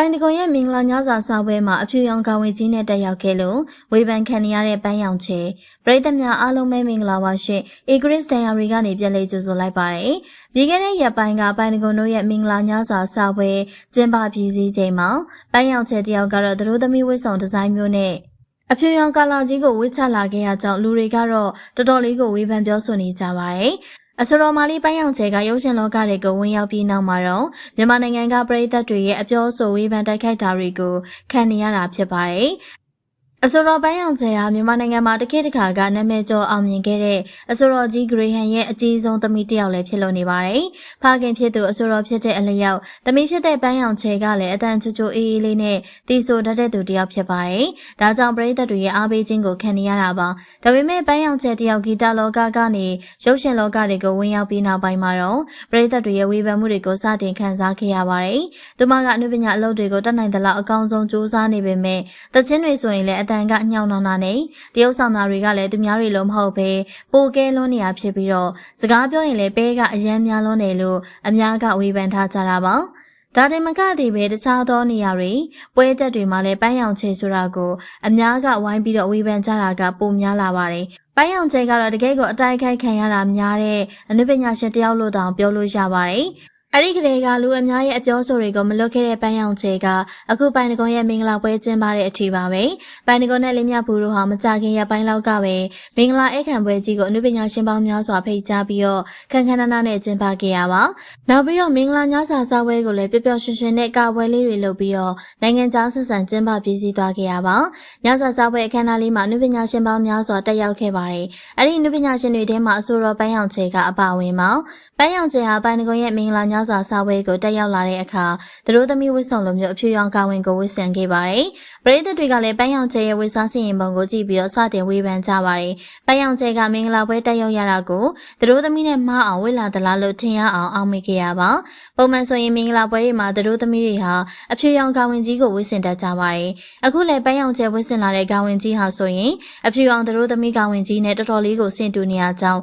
ပိုင်တကွန်ရဲ့မင်္ဂလာညစာစာပွဲမှာအဖြူရောင်ကောင်ဝင်ကြီးနဲ့တက်ရောက်ခဲ့လို့ဝေဖန်ခံနေရတဲ့ပန်းရောင်ချေပရိသတ်များအားလုံးပဲမင်္ဂလာပါရှင်။ Egris Diary ကနေပြန်လည်ကြိုဆိုလိုက်ပါတယ်။ပြီးခဲ့တဲ့ရက်ပိုင်းကပိုင်တကွန်တို့ရဲ့မင်္ဂလာညစာစာပွဲကျင်းပပြည်စည်းချိန်မှာပန်းရောင်ချေတယောက်ကတော့သတို့သမီးဝတ်ဆောင်ဒီဇိုင်းမျိုးနဲ့အဖြူရောင်ကာလာကြီးကိုဝစ်ချလာခဲ့ရကြောင်းလူတွေကတော့တော်တော်လေးကိုဝေဖန်ပြောဆိုနေကြပါတယ်။ အဆိုတော်မာလီပိုင်းအောင်ချေကရုပ်ရှင်လောကတွေကိုဝင်ရောက်ပြီးနောက်မှာတော့မြန်မာနိုင်ငံကပြည်သက်တွေရဲ့အပြောဆိုဝေဖန်တိုက်ခိုက်တာတွေကိုခံနေရတာဖြစ်ပါတယ်။ အဆိုတော်ပိုင်းအောင်ချေဟာမြန်မာနိုင်ငံမှာတခေတ်တစ်ခါကနာမည်ကျော်အောင်မြင်ခဲ့တဲ့အဆိုတော်ကြီးဂရေဟန်ရဲ့အကြီးဆုံးသမီးတစ်ယောက်လည်းဖြစ်လို့နေပါတယ်။ဖခင်ဖြစ်သူအဆိုတော်ဖြစ်တဲ့အလျောက်သမီးဖြစ်တဲ့ပိုင်းအောင်ချေကလည်းအတန်ချူချူအေးအေးလေးနဲ့တီဆိုတတ်တဲ့သူတစ်ယောက်ဖြစ်ပါတယ်။ဒါကြောင့်ပြည်သက်တွေရဲ့အားပေးခြင်းကိုခံနေရတာပါ။ဒါပေမဲ့ပိုင်းအောင်ချေတယောက်ဂီတလောကကနေရုပ်ရှင်လောကတွေကိုဝင်ရောက်ပြီးနောက်ပိုင်းမှာတော့ပြည်သက်တွေရဲ့ဝေဖန်မှုတွေကိုစတင်ခံစားခဲ့ရပါတယ်။သူမကအနုပညာအလုပ်တွေကိုတတ်နိုင်သလောက်အကောင်းဆုံးစူးစမ်းနေပေမဲ့တချင်းတွေဆိုရင်လည်းအတန်ကအညောင်နောင်တာနဲ့တရုပ်ဆောင်တာတွေကလည်းသူများတွေလုံးမဟုတ်ပဲပိုကဲလွန်းနေရဖြစ်ပြီးတော့စကားပြောရင်လည်းပဲကအယမ်းများလွန်းတယ်လို့အများကဝေဖန်ထားကြတာပါဒါတင်မကသေးပဲတခြားသောနေရာတွေပွဲတက်တွေမှာလည်းပန်းရောင်ချေဆိုတာကိုအများကဝိုင်းပြီးတော့ဝေဖန်ကြတာကပိုများလာပါတယ်။ပန်းရောင်ချေကတော့တကယ်ကိုအတိုက်ခိုက်ခံရတာများတဲ့အနုပညာရှင်တယောက်လို့တောင်ပြောလို့ရပါတယ်။ အဲ့ဒီကလေးကလူအများရဲ့အပြောဆိုတွေကိုမလွတ်ခဲ့တဲ့ပန်းရောင်ချေကအခုပိုင်တကွန်ရဲ့မင်္ဂလာပွဲကျင်းပတဲ့အထိပါပဲပိုင်တကွန်နဲ့လင်းမြဘူးတို့ဟာမကြခင်ရပိုင်းလောက်ကပဲမင်္ဂလာဧကန်ပွဲကြီးကိုအနုပညာရှင်ပေါင်းများစွာဖိတ်ကြားပြီးတော့ခန်းခန်းနာနာနဲ့ကျင်းပခဲ့ရပါနောက်ပြီးတော့မင်္ဂလာညစာစားပွဲကိုလည်းပျော်ပျော်ရွှင်ရွှင်နဲ့ကာပွဲလေးတွေလုပ်ပြီးတော့နိုင်ငံခြားဆက်ဆံကျင်းပပြည်စည်းသွားခဲ့ရပါညစာစားပွဲအခမ်းအနားလေးမှာအနုပညာရှင်ပေါင်းများစွာတက်ရောက်ခဲ့ပါတယ်အဲ့ဒီအနုပညာရှင်တွေထဲမှာအဆိုတော်ပန်းရောင်ချေကအပါအဝင်ပါပန်းရောင်ချေဟာပိုင်တကွန်ရဲ့မင်္ဂလာညစာစားပွဲကိုတက်ရောက်လာတဲ့အခါသူတို့သမီးဝစ်ဆောင်လိုမျိုးအဖြူရောင်ကာဝင်ကိုဝစ်ဆင်ခဲ့ပါတယ်။ပရိသတ်တွေကလည်းပန်းရောင်ချေရဲ့ဝစ်စားစီရင်ပုံကိုကြည့်ပြီးတော့စတင်ဝေဖန်ကြပါတယ်။ပန်းရောင်ချေကမင်္ဂလာပွဲတက်ရောက်ရတာကိုသူတို့သမီးနဲ့မှားအောင်ဝစ်လာသလားလို့ထင်ရအောင်အောက်မေ့ခဲ့ရပါ။ပုံမှန်ဆိုရင်မင်္ဂလာပွဲတွေမှာသူတို့သမီးတွေဟာအဖြူရောင်ကာဝင်ကြီးကိုဝစ်ဆင်တတ်ကြပါတယ်။အခုလည်းပန်းရောင်ချေဝစ်ဆင်လာတဲ့ကာဝင်ကြီးဟာဆိုရင်အဖြူရောင်သူတို့သမီးကာဝင်ကြီးနဲ့တော်တော်လေးကိုဆင်တူနေရကြောင်း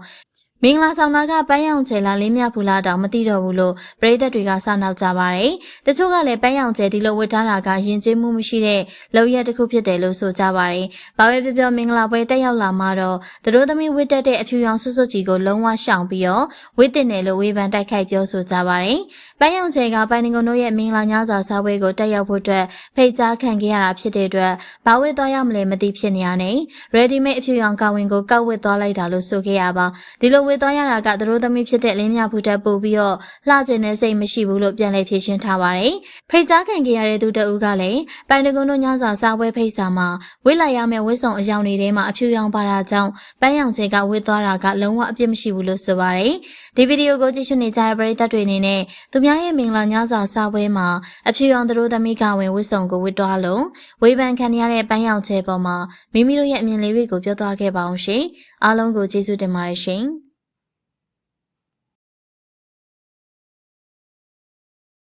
မင်္ဂလာဆောင်တာကပန်းရောင်ချယ်လာလင်းမြဖူလာတောင်မသိတော့ဘူးလို့ပရိသတ်တွေကစနောက်ကြပါတယ်။တချို့ကလည်းပန်းရောင်ချယ်ဒီလိုဝတ်ထားတာကယဉ်ကျေးမှုမရှိတဲ့လောက်ရက်တစ်ခုဖြစ်တယ်လို့ဆိုကြပါတယ်။ဘာပဲပြောပြောမင်္ဂလာပွဲတက်ရောက်လာမှတော့သူတို့သမီးဝတ်တက်တဲ့အဖြူရောင်ဆွတ်ဆွတ်ကြီးကိုလုံးဝရှောင်ပြီးတော့ဝတ်တင်တယ်လို့ဝေဖန်တိုက်ခိုက်ပြောဆိုကြပါတယ်။ပန်းရောင်ချယ်ကပိုင်နင်ကုန်တို့ရဲ့မင်္ဂလာညစာစားပွဲကိုတက်ရောက်ဖို့အတွက်ဖိတ်ကြားခံခဲ့ရတာဖြစ်တဲ့အတွက်ဘာဝတ်သွားရမလဲမသိဖြစ်နေရနေ။ ready made အဖြူရောင်ကာဝင်ကိုကောက်ဝတ်သွားလိုက်တာလို့ဆိုခဲ့ရပါ။ဒီလိုဝတ်သွားရတာကသူတို့သမီးဖြစ်တဲ့လင်းမြဖူတက်ပို့ပြီးတော့လှကျင်တဲ့စိတ်မရှိဘူးလို့ပြန်လည်ဖြေရှင်းထားပါတယ်။ဖိတ်ကြားခံခဲ့ရတဲ့သူတဦးကလည်းပိုင်တကွန်းတို့ညစာစားပွဲဖိတ်စာမှာဝစ်လိုက်ရမယ့်ဝစ်စုံအယောင်တွေထဲမှာအဖြူရောင်ပါတာကြောင့်ပန်းရောင်ချေကဝစ်သွားတာကလုံးဝအပြစ်မရှိဘူးလို့ဆိုပါတယ်။ဒီဗီဒီယိုကိုကြည့်ရှုနေကြတဲ့ပရိသတ်တွေအနေနဲ့သူများရဲ့မင်္ဂလာညစာစားပွဲမှာအဖြူရောင်သူတို့သမီးကဝင်ဝစ်စုံကိုဝစ်သွားလို့ဝေဖန်ခံရတဲ့ပန်းရောင်ချေပေါ်မှာမိမိတို့ရဲ့အမြင်လေးတွေကိုပြောသွားခဲ့ပါအောင်ရှင်။အားလုံးကိုကျေးဇူးတင်ပါတယ်ရှင်။